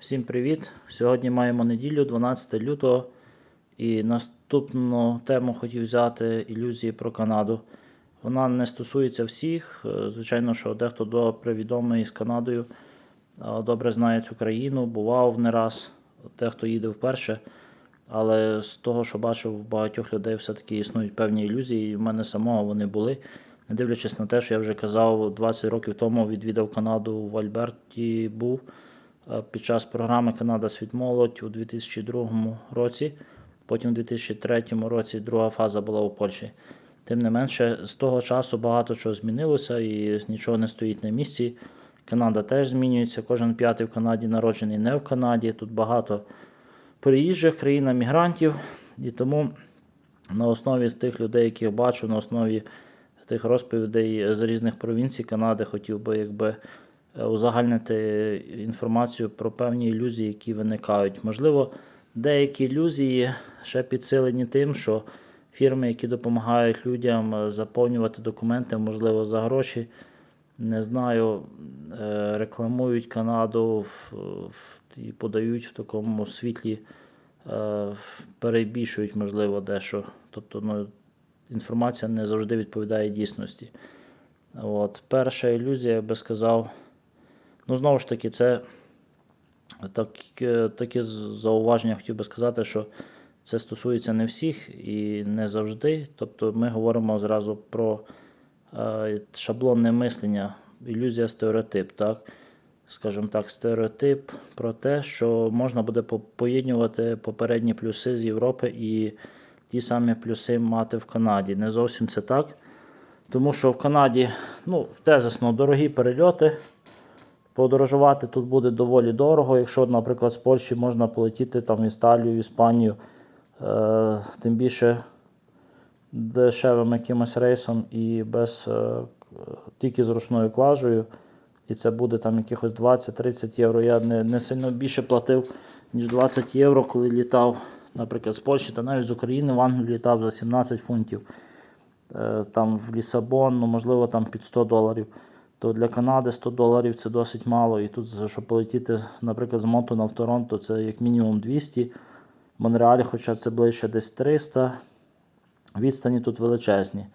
Всім привіт! Сьогодні маємо неділю, 12 лютого. І наступну тему хотів взяти ілюзії про Канаду. Вона не стосується всіх. Е, Звичайно, що дехто добре відомий з Канадою, е, добре знає цю країну, бував не раз, дехто їде вперше. Але з того, що бачив, у багатьох людей все-таки існують певні ілюзії, і в мене самого вони були. Не дивлячись на те, що я вже казав, 20 років тому відвідав Канаду в Альберті був під час програми Канада Світ Молодь у 2002 році. Потім у 2003 році друга фаза була у Польщі. Тим не менше, з того часу багато чого змінилося і нічого не стоїть на місці. Канада теж змінюється. Кожен п'ятий в Канаді народжений не в Канаді. Тут багато приїжджих країна мігрантів. І тому на основі з тих людей, яких бачу, на основі тих розповідей з різних провінцій Канади, хотів би якби е, узагальнити інформацію про певні ілюзії, які виникають. Можливо, деякі ілюзії ще підсилені тим, що фірми, які допомагають людям е, заповнювати документи, можливо, за гроші, не знаю, е, рекламують Канаду і подають в такому світлі, е, перебільшують, можливо, дещо. Тобто, ну, інформація не завжди відповідає дійсності. От. Перша ілюзія, я би сказав, ну, знову ж таки, це таке, таке зауваження хотів би сказати, що це стосується не всіх і не завжди. Тобто ми говоримо зразу про е, шаблонне мислення, ілюзія стереотип. так? Скажімо так, стереотип про те, що можна буде по- поєднувати попередні плюси з Європи і ті самі плюси мати в Канаді. Не зовсім це так. Тому що в Канаді, ну, тезисно, дорогі перельоти. Подорожувати тут буде доволі дорого. Якщо, наприклад, з Польщі можна полетіти там, в Італію, Іспанію, е, тим більше дешевим якимось рейсом і без е, тільки з ручною клажею. І це буде там якихось 20-30 євро. Я не, не сильно більше платив, ніж 20 євро, коли літав, наприклад, з Польщі та навіть з України в Англію літав за 17 фунтів. Е, Там в Лісабон, ну, можливо, там під 100 доларів. То для Канади 100 доларів це досить мало. І тут, щоб полетіти, наприклад, з Монтона в Торонто, це як мінімум 200. В Монреалі, хоча це ближче десь 300. Відстані тут величезні.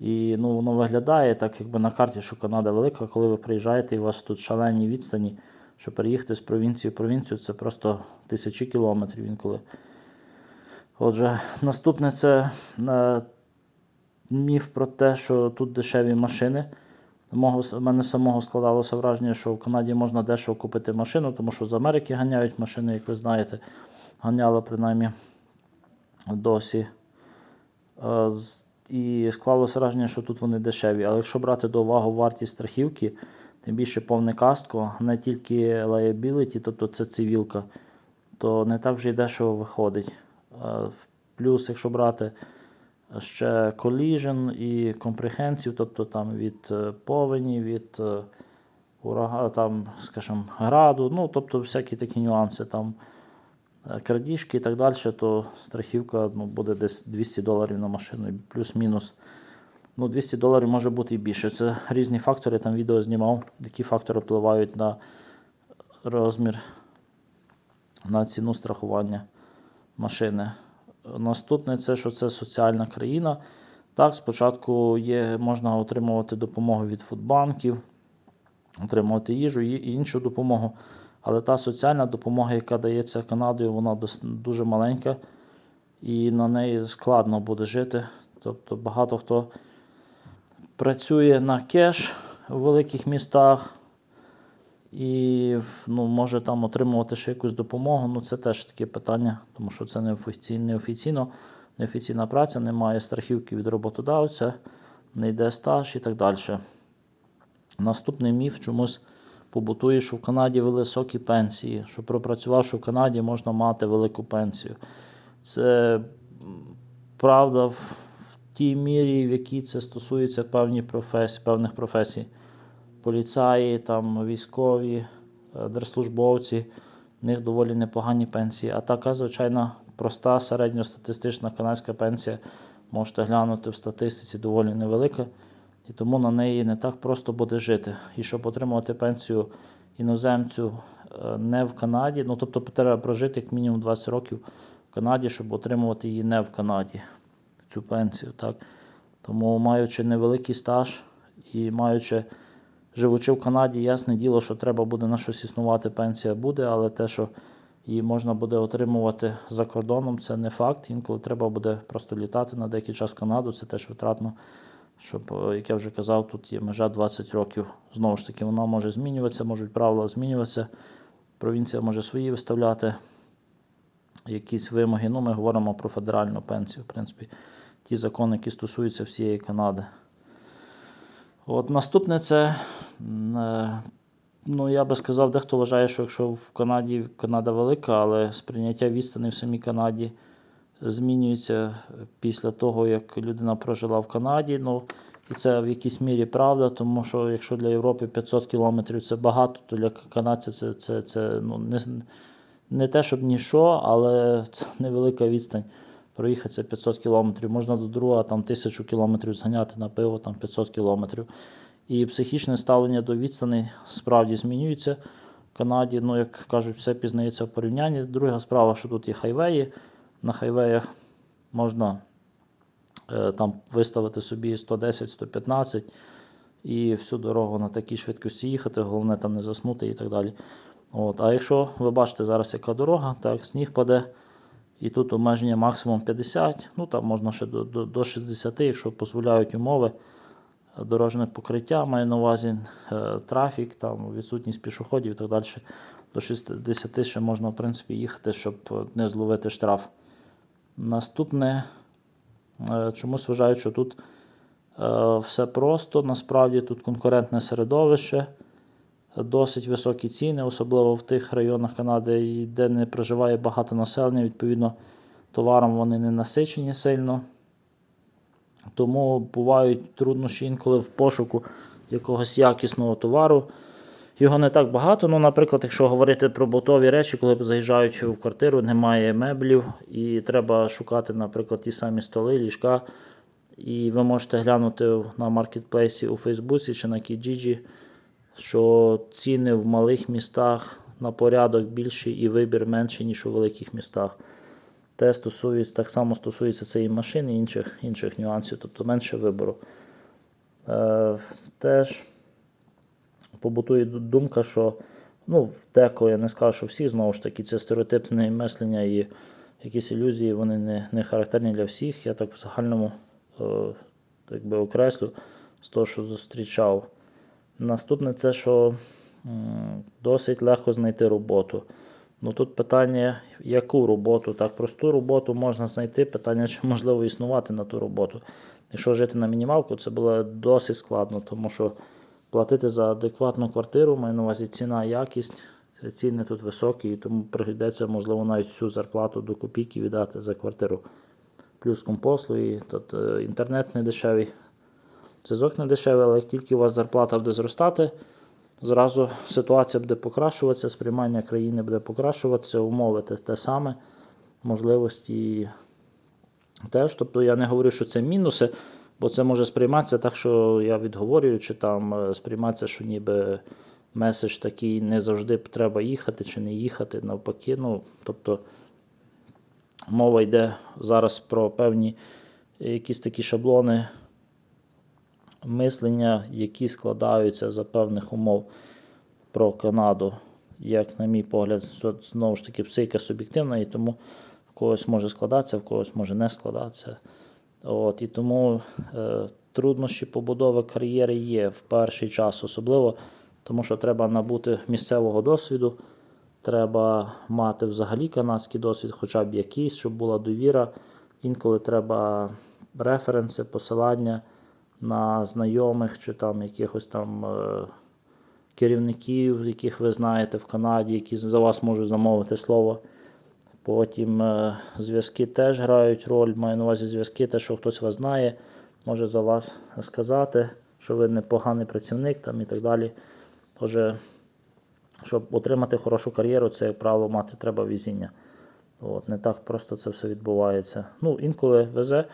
І ну, воно виглядає так, якби на карті, що Канада велика, коли ви приїжджаєте і у вас тут шалені відстані, що переїхати з провінції в провінцію це просто тисячі кілометрів інколи. Отже, наступне це е, міф про те, що тут дешеві машини. В мене самого складалося враження, що в Канаді можна дешево купити машину, тому що з Америки ганяють машини, як ви знаєте, ганяли принаймні досі. Е, І склалося враження, що тут вони дешеві. Але якщо брати до уваги вартість страхівки, тим більше повне каско, не тільки liability, тобто це цивілка, то не так вже й дешево виходить. Е, Плюс, якщо брати ще collision і comprehensive, тобто там від е, повені, від е, там, скажімо, граду, ну, тобто всякі такі нюанси, там е, крадіжки і так далі, то страхівка ну, буде десь 200 доларів на машину, плюс-мінус. Ну, 200 доларів може бути і більше. Це різні фактори, там відео знімав, які фактори впливають на розмір, на ціну страхування машини. Наступне це, що це соціальна країна. Так, спочатку є, можна отримувати допомогу від фудбанків, отримувати їжу і іншу допомогу. Але та соціальна допомога, яка дається Канадою, вона дуже маленька і на неї складно буде жити. Тобто багато хто працює на кеш у великих містах і ну, може там отримувати ще якусь допомогу. Ну, це теж таке питання, тому що це неофіційно, неофіційна праця, немає страхівки від роботодавця, не йде стаж і так далі. Наступний міф чомусь побутує, що в Канаді високі пенсії, що пропрацювавши в Канаді, можна мати велику пенсію. Це правда в тій мірі, в якій це стосується певні професій, певних професій. Поліцаї, там, військові, е, держслужбовці, в них доволі непогані пенсії. А така, звичайна, проста середньостатистична канадська пенсія, можете глянути в статистиці, доволі невелика. І тому на неї не так просто буде жити. І щоб отримувати пенсію іноземцю е, не в Канаді. Ну, тобто треба прожити як мінімум 20 років в Канаді, щоб отримувати її не в Канаді, цю пенсію. Так? Тому маючи невеликий стаж і маючи, живучи в Канаді, ясне діло, що треба буде на щось існувати, пенсія буде, але те, що її можна буде отримувати за кордоном, це не факт. Інколи треба буде просто літати на деякий час в Канаду, це теж витратно. Щоб, е, як я вже казав, тут є межа 20 років. Знову ж таки, вона може змінюватися, можуть правила змінюватися. Провінція може свої виставляти якісь вимоги. Ну, ми говоримо про федеральну пенсію, в принципі, ті закони, які стосуються всієї Канади. От наступне це, е, ну я би сказав, дехто вважає, що якщо в Канаді Канада велика, але сприйняття відстані в самій Канаді змінюється після того, як людина прожила в Канаді. Ну, і це в якійсь мірі правда, тому що якщо для Європи 500 кілометрів це багато, то для канадця це, це, це ну, не, не те, щоб ніщо, але це невелика відстань. Проїхатися 500 кілометрів. Можна до друга там тисячу кілометрів зганяти на пиво, там 500 кілометрів. І психічне ставлення до відстані справді змінюється в Канаді. Ну, як кажуть, все пізнається в порівнянні. Друга справа, що тут є хайвеї. На хайвеях можна е, там виставити собі 110-115 і всю дорогу на такій швидкості їхати, головне там не заснути і так далі. От. А якщо ви бачите зараз, яка дорога, так, сніг паде, і тут обмеження максимум 50, ну там можна ще до, до, до 60, якщо дозволяють умови. Дорожне покриття маю на увазі е, трафік, там, відсутність пішоходів і так далі. До 60 ще можна, в принципі, їхати, щоб не зловити штраф. Наступне, е, чомусь вважають, що тут е, все просто. Насправді тут конкурентне середовище, досить високі ціни, особливо в тих районах Канади, де не проживає багато населення. Відповідно, товаром вони не насичені сильно. Тому бувають труднощі інколи в пошуку якогось якісного товару. Його не так багато. Ну, наприклад, якщо говорити про бутові речі, коли заїжджають в квартиру, немає меблів, і треба шукати, наприклад, ті самі столи, ліжка. І ви можете глянути на маркетплейсі у Фейсбуці чи на Kijiji, що ціни в малих містах на порядок більші і вибір менший, ніж у великих містах. Те стосується, так само стосується цієї машини і інших, інших нюансів, тобто менше вибору. Е, теж побутує думка, що ну, в декого, я не скажу, що всі, знову ж таки, це стереотипне мислення і якісь ілюзії, вони не, не характерні для всіх. Я так в загальному е, так би окреслю з того, що зустрічав. Наступне це, що досить легко знайти роботу. Ну тут питання, яку роботу? Так, просту роботу можна знайти. Питання, чи можливо існувати на ту роботу. Якщо жити на мінімалку, це було досить складно, тому що платити за адекватну квартиру, маю на увазі ціна, якість, ціни тут високі, і тому прийдеться, можливо, навіть всю зарплату до копійки віддати за квартиру. Плюс компослуги, е, інтернет не дешевий, зв'язок не дешевий, але як тільки у вас зарплата буде зростати, зразу ситуація буде покращуватися, сприймання країни буде покращуватися, умови те, саме, можливості теж. Тобто я не говорю, що це мінуси, бо це може сприйматися так, що я відговорюю, чи там е, сприйматися, що ніби меседж такий не завжди треба їхати чи не їхати, навпаки. Ну, тобто мова йде зараз про певні якісь такі шаблони мислення, які складаються за певних умов про Канаду. Як, на мій погляд, знову ж таки психіка суб'єктивна, і тому в когось може складатися, в когось може не складатися. От, і тому е, труднощі побудови кар'єри є в перший час, особливо тому, що треба набути місцевого досвіду, треба мати взагалі канадський досвід, хоча б якийсь, щоб була довіра. Інколи треба референси, посилання на знайомих чи там якихось там е, керівників, яких ви знаєте в Канаді, які за вас можуть замовити слово. Потім е, зв'язки теж грають роль. Маю на увазі зв'язки, те, що хтось вас знає, може за вас сказати, що ви непоганий працівник там і так далі. Отже, щоб отримати хорошу кар'єру, це, як правило, мати треба везіння. От, не так просто це все відбувається. Ну, інколи везе,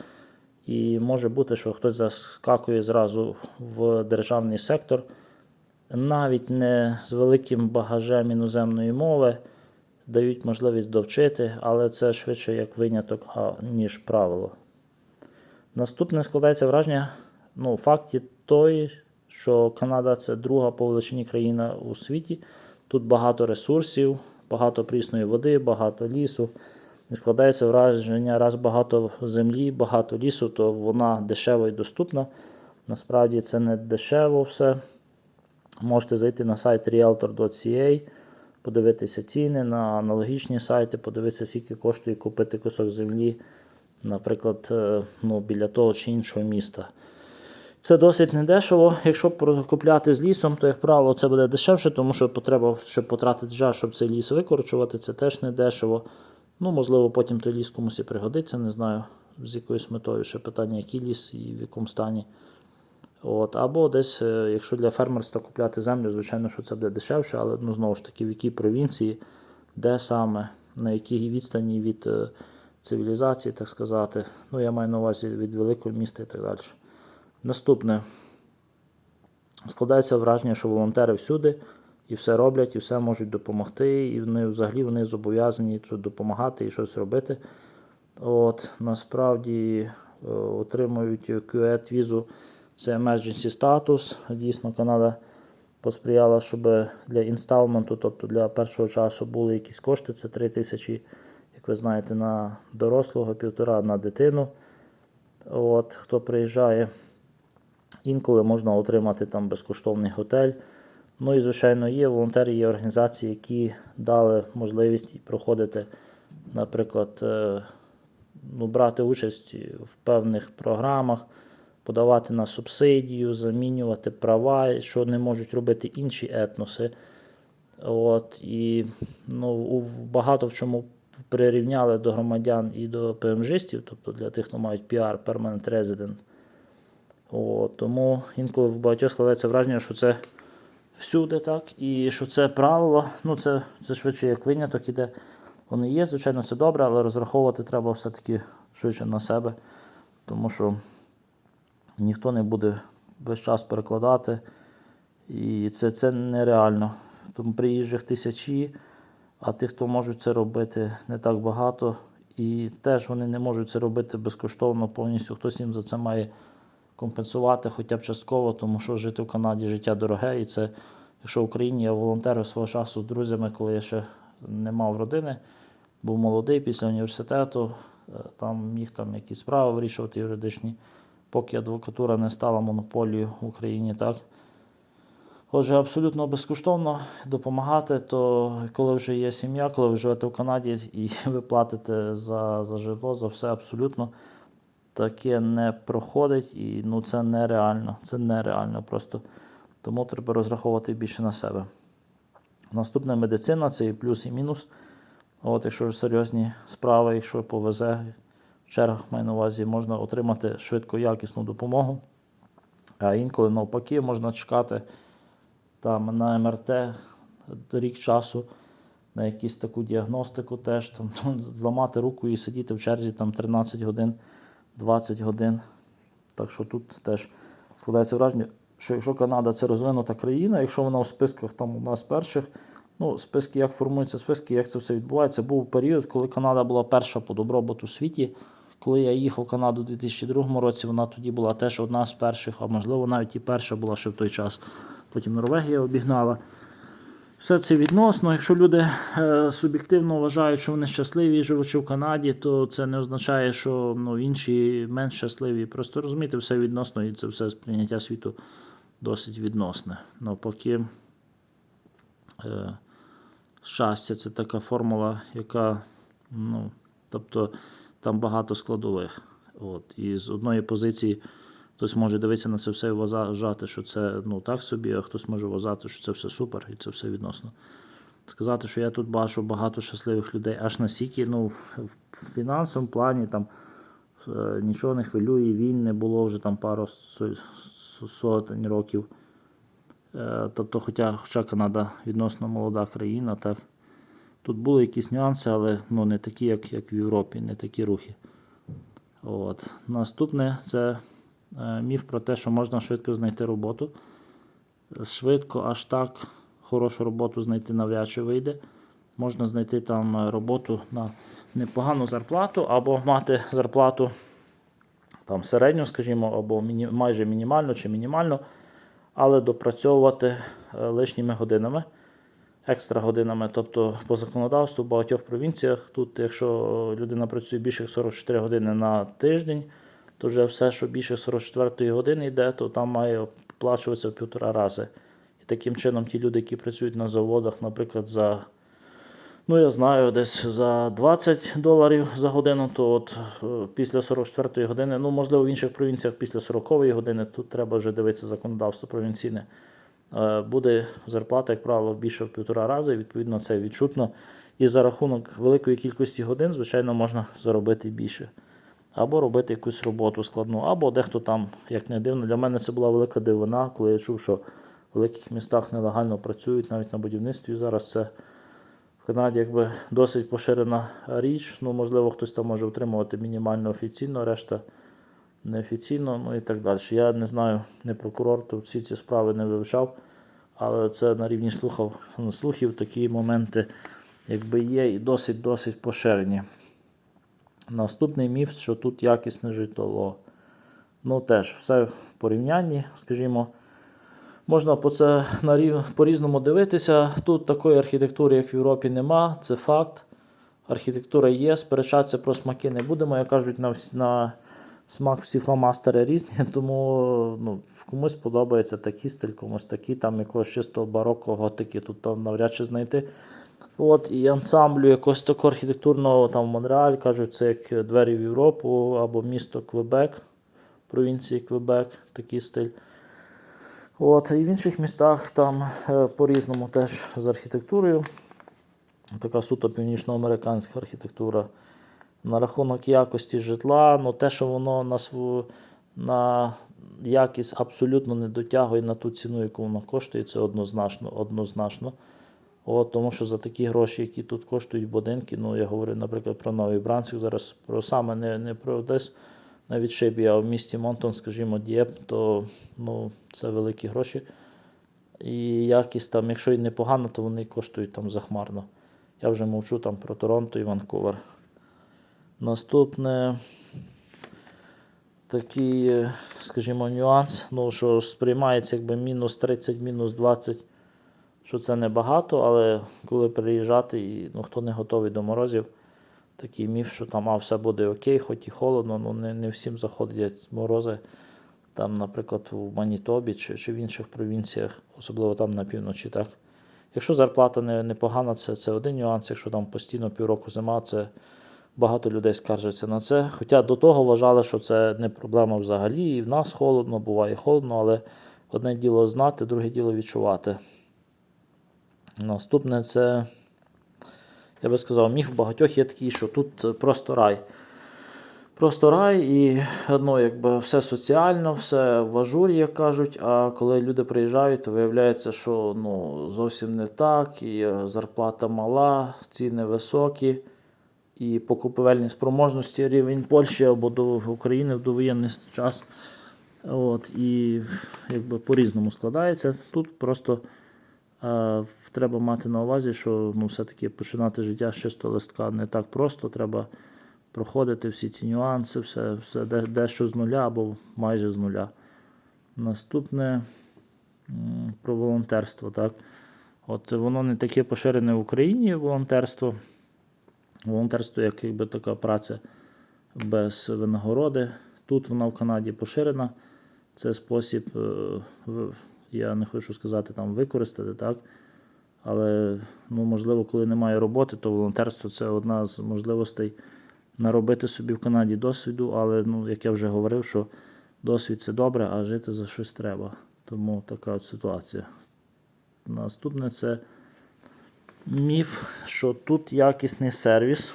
і може бути, що хтось заскакує зразу в державний сектор, навіть не з великим багажем іноземної мови дають можливість довчити, але це швидше як виняток, ніж правило. Наступне складається враження, ну, факт є той, що Канада це друга по величині країна у світі. Тут багато ресурсів, багато прісної води, багато лісу. І складається враження, раз багато землі, багато лісу, то вона дешево і доступна. Насправді це не дешево все. Можете зайти на сайт realtor.ca, подивитися ціни на аналогічні сайти, подивитися, скільки коштує купити кусок землі, наприклад, е, ну, біля того чи іншого міста. Це досить недешево. Якщо купляти з лісом, то, як правило, це буде дешевше, тому що потреба, щоб потратити час, щоб цей ліс викорчувати, це теж недешево. Ну, можливо, потім той ліс комусь і пригодиться, не знаю, з якоюсь метою ще питання, який ліс і в якому стані. От, або десь, е, якщо для фермерства купляти землю, звичайно, що це буде дешевше, але ну, знову ж таки, в якій провінції, де саме, на якій відстані від е, цивілізації, так сказати. Ну, я маю на увазі від великого міста і так далі. Наступне. Складається враження, що волонтери всюди і все роблять, і все можуть допомогти, і вони взагалі вони зобов'язані допомагати і щось робити. От, насправді е, отримують QET візу це emergency status. Дійсно, Канада посприяла, щоб для інсталменту, тобто для першого часу були якісь кошти. Це 3 тисячі, як ви знаєте, на дорослого, півтора на дитину. От, хто приїжджає. Інколи можна отримати там безкоштовний готель. Ну і, звичайно, є волонтери, є організації, які дали можливість проходити, наприклад, е, ну, брати участь в певних програмах, подавати на субсидію, замінювати права, що не можуть робити інші етноси. От, і ну, багато в чому прирівняли до громадян і до ПМЖистів, тобто для тих, хто мають PR, Permanent Resident. О, тому інколи в багатьох складається враження, що це всюди так, і що це правило, ну це, це швидше як виняток іде. Вони є, звичайно, це добре, але розраховувати треба все-таки швидше на себе, тому що ніхто не буде весь час перекладати. І це, це нереально. Тому приїжджих тисячі, а тих, хто можуть це робити, не так багато. І теж вони не можуть це робити безкоштовно повністю. Хтось їм за це має компенсувати хоча б частково, тому що жити в Канаді життя дороге. І це, якщо в Україні я волонтерив свого часу з друзями, коли я ще не мав родини, був молодий після університету, е, там міг там якісь справи вирішувати юридичні, поки адвокатура не стала монополією в Україні. так. Отже, абсолютно безкоштовно допомагати, то коли вже є сім'я, коли ви живете в Канаді і ви платите за, за житло, за все абсолютно таке не проходить, і ну це нереально. Це нереально просто. Тому треба розраховувати більше на себе. Наступна медицина це і плюс, і мінус. От, якщо серйозні справи, якщо повезе, в чергах маю на увазі, можна отримати швидко якісну допомогу. А інколи навпаки можна чекати там на МРТ рік часу, на якусь таку діагностику теж, там, зламати руку і сидіти в черзі там 13 годин, 20 годин. Так що тут теж складається враження, що якщо Канада це розвинута країна, якщо вона у списках там у нас перших, ну, списки, як формуються списки, як це все відбувається, був період, коли Канада була перша по добробуту у світі. Коли я їхав в Канаду у 2002 році, вона тоді була теж одна з перших, а можливо навіть і перша була ще в той час. Потім Норвегія обігнала. Все це відносно. Якщо люди е, суб'єктивно вважають, що вони щасливі, живучи в Канаді, то це не означає, що ну, інші менш щасливі. Просто розумієте, все відносно, і це все сприйняття світу досить відносне. Навпаки, е, щастя це така формула, яка, ну, тобто там багато складових. От. І з одної позиції хтось може дивитися на це все і вважати, що це ну, так собі, а хтось може вважати, що це все супер і це все відносно. Сказати, що я тут бачу багато щасливих людей, аж настільки, ну, в фінансовому плані там е, нічого не хвилює, війн не було вже там пару со- со- сотень років. Е, Тобто, хоча, хоча Канада відносно молода країна, так, тут були якісь нюанси, але ну, не такі, як, як в Європі, не такі рухи. От. Наступне це міф про те, що можна швидко знайти роботу. швидко, аж так хорошу роботу знайти навряд вийде. Можна знайти там е, роботу на непогану зарплату або мати зарплату там середню, скажімо, або міні, майже мінімальну чи мінімальну, але допрацьовувати е, лишніми годинами, екстра годинами. Тобто по законодавству в багатьох провінціях, тут, якщо людина працює більше 44 години на тиждень, то вже все, що більше 44 години йде, то там має оплачуватися в півтора рази. І таким чином ті люди, які працюють на заводах, наприклад, за Ну, я знаю, десь за 20 доларів за годину, то от е, після 44 години, ну, можливо, в інших провінціях після 40-ї години, тут треба вже дивитися законодавство провінційне. е, Буде зарплата, як правило, більше в півтора рази, відповідно це відчутно. І за рахунок великої кількості годин, звичайно, можна заробити більше. Або робити якусь роботу складну, або дехто там, як не дивно. Для мене це була велика дивина, коли я чув, що в великих містах нелегально працюють навіть на будівництві. Зараз це в Канаді якби досить поширена річ. Ну, можливо, хтось там може отримувати мінімально офіційно, решта неофіційно, ну і так далі. Я не знаю, не прокурор, то всі ці справи не вивчав, але це на рівні слухав, слухів такі моменти якби є і досить-досить поширені. Наступний міф, що тут якісне житло. Ну, теж все в порівнянні, скажімо. Можна по це по-різному дивитися. Тут такої архітектури, як в Європі, нема, це факт. Архітектура є, сперечатися про смаки не будемо. Як кажуть, на, на смак всі фломастери різні, тому ну, комусь подобається такий стиль, комусь такий, там якогось чистого бароко, готики, тут навряд чи знайти. От, і ансамблю якогось такого архітектурного там Монреаль, кажуть, це як двері в Європу або місто Квебек, провінції Квебек, такий стиль. От, і в інших містах там е, по-різному теж з архітектурою. Така суто північноамериканська архітектура. На рахунок якості житла, ну те, що воно на свою на якість абсолютно не дотягує на ту ціну, яку воно коштує, це однозначно. однозначно. От, тому що за такі гроші, які тут коштують будинки, ну я говорю, наприклад, про Новий Брансвік, зараз про саме не, не про десь на відшибі, а в місті Монтон, скажімо, Дієп, то ну, це великі гроші. І якість там, якщо і непогано, то вони коштують там захмарно. Я вже мовчу там про Торонто і Ванкувер. Наступне такий, е, скажімо, нюанс, ну, що сприймається якби мінус 30, мінус 20, що це небагато, але коли приїжджати, і ну, хто не готовий до морозів, такий міф, що там а, все буде окей, хоч і холодно, ну не, не всім заходять морози. Там, наприклад, в Манітобі чи, чи в інших провінціях, особливо там на півночі. так. Якщо зарплата не, непогана, це, це один нюанс. Якщо там постійно півроку зима, це багато людей скаржаться на це. Хоча до того вважали, що це не проблема взагалі. І в нас холодно, буває холодно, але одне діло знати, друге діло відчувати. Наступне це, я би сказав, міф багатьох є такий, що тут просто рай. Просто рай і ну, якби все соціально, все в ажурі, як кажуть. А коли люди приїжджають, то виявляється, що ну, зовсім не так, і зарплата мала, ціни високі, і покупівельні спроможності рівень Польщі або до України в довоєнний час. От, і якби по-різному складається. Тут просто треба мати на увазі, що ну, все-таки починати життя з чистого листка не так просто. Треба проходити всі ці нюанси, все, все дещо з нуля або майже з нуля. Наступне про волонтерство. Так? От воно не таке поширене в Україні волонтерство. Волонтерство як якби така праця без винагороди. Тут вона в Канаді поширена. Це спосіб, е, я не хочу сказати там використати, так? Але ну, можливо, коли немає роботи, то волонтерство це одна з можливостей наробити собі в Канаді досвіду, але ну, як я вже говорив, що досвід це добре, а жити за щось треба. Тому така от ситуація. Наступне це міф, що тут якісний сервіс.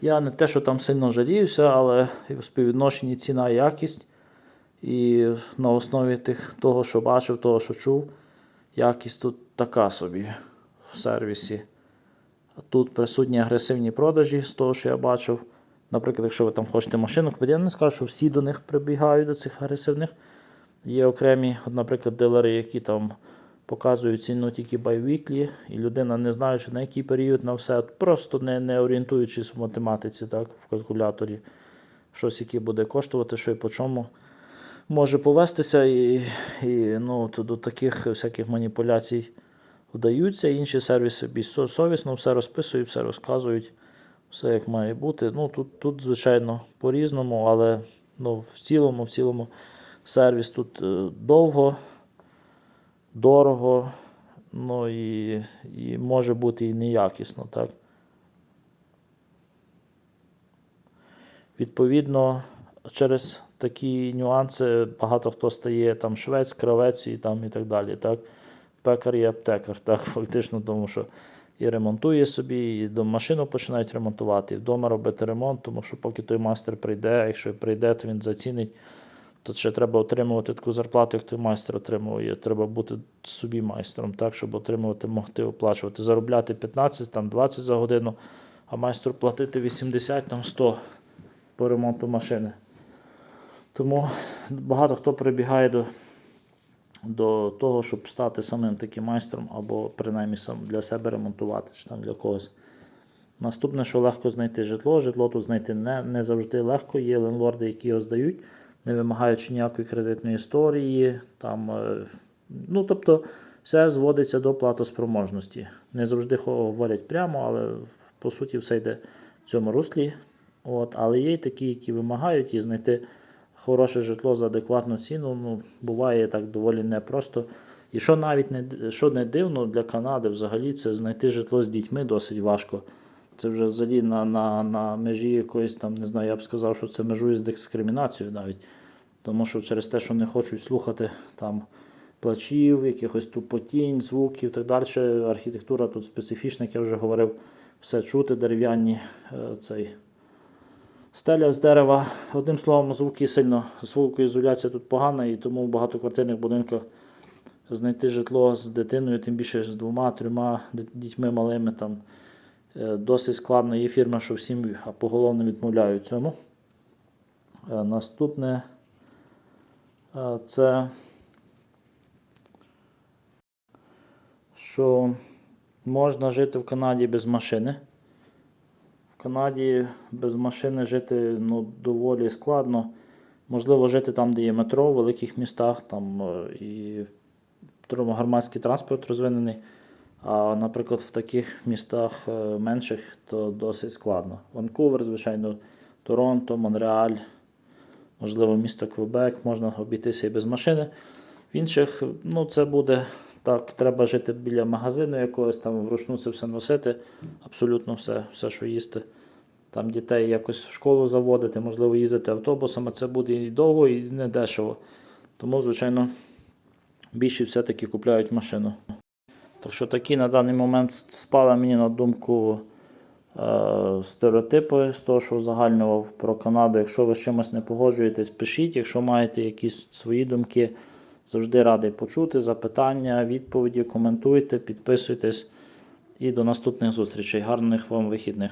Я не те, що там сильно жаліюся, але в співвідношенні ціна і якість. І на основі тих, того, що бачив, того, що чув, якість тут така собі в сервісі. Тут присутні агресивні продажі, з того, що я бачив. Наприклад, якщо ви там хочете машину купити, я не скажу, що всі до них прибігають, до цих агресивних Є окремі, наприклад, дилери, які там показують ціну тільки байвіклі, і людина, не знаючи на який період на все, просто не, не орієнтуючись в математиці, так, в калькуляторі, щось яке буде коштувати, що і по чому. Може повестися і, і ну, то до таких всяких маніпуляцій вдаються. Інші сервіси більш совісно все розписують, все розказують, все як має бути. Ну, тут, тут звичайно, по-різному, але ну, в цілому, в цілому сервіс тут е, довго, дорого, ну і, і може бути і неякісно, так? Відповідно, через такі нюанси багато хто стає там швець, кравець і там і так далі. Так? Пекар і аптекар, так, фактично, тому що і ремонтує собі, і машину починають ремонтувати, і вдома робити ремонт, тому що поки той майстер прийде, якщо прийде, то він зацінить. То ще треба отримувати таку зарплату, як той майстер отримує. Треба бути собі майстром, так, щоб отримувати, могти оплачувати. Заробляти 15, там, 20 за годину, а майстру платити 80, там, 100 по ремонту машини. Тому багато хто прибігає до, до того, щоб стати самим таким майстром, або принаймні сам для себе ремонтувати, чи там для когось. Наступне, що легко знайти житло. Житло тут знайти не, не завжди легко. Є ленлорди, які його здають, не вимагаючи ніякої кредитної історії. Там, е, ну, тобто, все зводиться до платоспроможності. Не завжди говорять прямо, але по суті все йде в цьому руслі. От, але є й такі, які вимагають і знайти хороше житло за адекватну ціну. Ну, буває так доволі непросто. І що навіть не, що не дивно для Канади, взагалі, це знайти житло з дітьми досить важко. Це вже взагалі на, на, на межі якоїсь там, не знаю, я б сказав, що це межує з дискримінацією навіть. Тому що через те, що не хочуть слухати там плачів, якихось тупотінь, звуків і так далі. Архітектура тут специфічна, як я вже говорив, все чути, дерев'яні е, цей. Стеля з дерева. Одним словом, звуки сильно, звукоізоляція тут погана, і тому в багатоквартирних будинках знайти житло з дитиною, тим більше з двома-трьома дітьми малими, там е, досить складно. Є фірма, що всім поголовно відмовляють цьому. Е, Наступне е, це що можна жити в Канаді без машини. Канаді без машини жити ну, доволі складно. Можливо, жити там, де є метро, в великих містах, там е, і громадський транспорт розвинений. А, наприклад, в таких містах е, менших то досить складно. Ванкувер, звичайно, Торонто, Монреаль, можливо, місто Квебек, можна обійтися і без машини. В інших, ну, це буде так, треба жити біля магазину якогось, там вручну це все носити, абсолютно все, все, що їсти. Там дітей якось в школу заводити, можливо, їздити автобусами, це буде і довго, і не дешево. Тому, звичайно, більшість все-таки купляють машину. Так що такі на даний момент спали мені на думку е, стереотипи з того, що узагальнював про Канаду. Якщо ви з чимось не погоджуєтесь, пишіть. Якщо маєте якісь свої думки, завжди радий почути запитання, відповіді, коментуйте, підписуйтесь. І до наступних зустрічей. Гарних вам вихідних.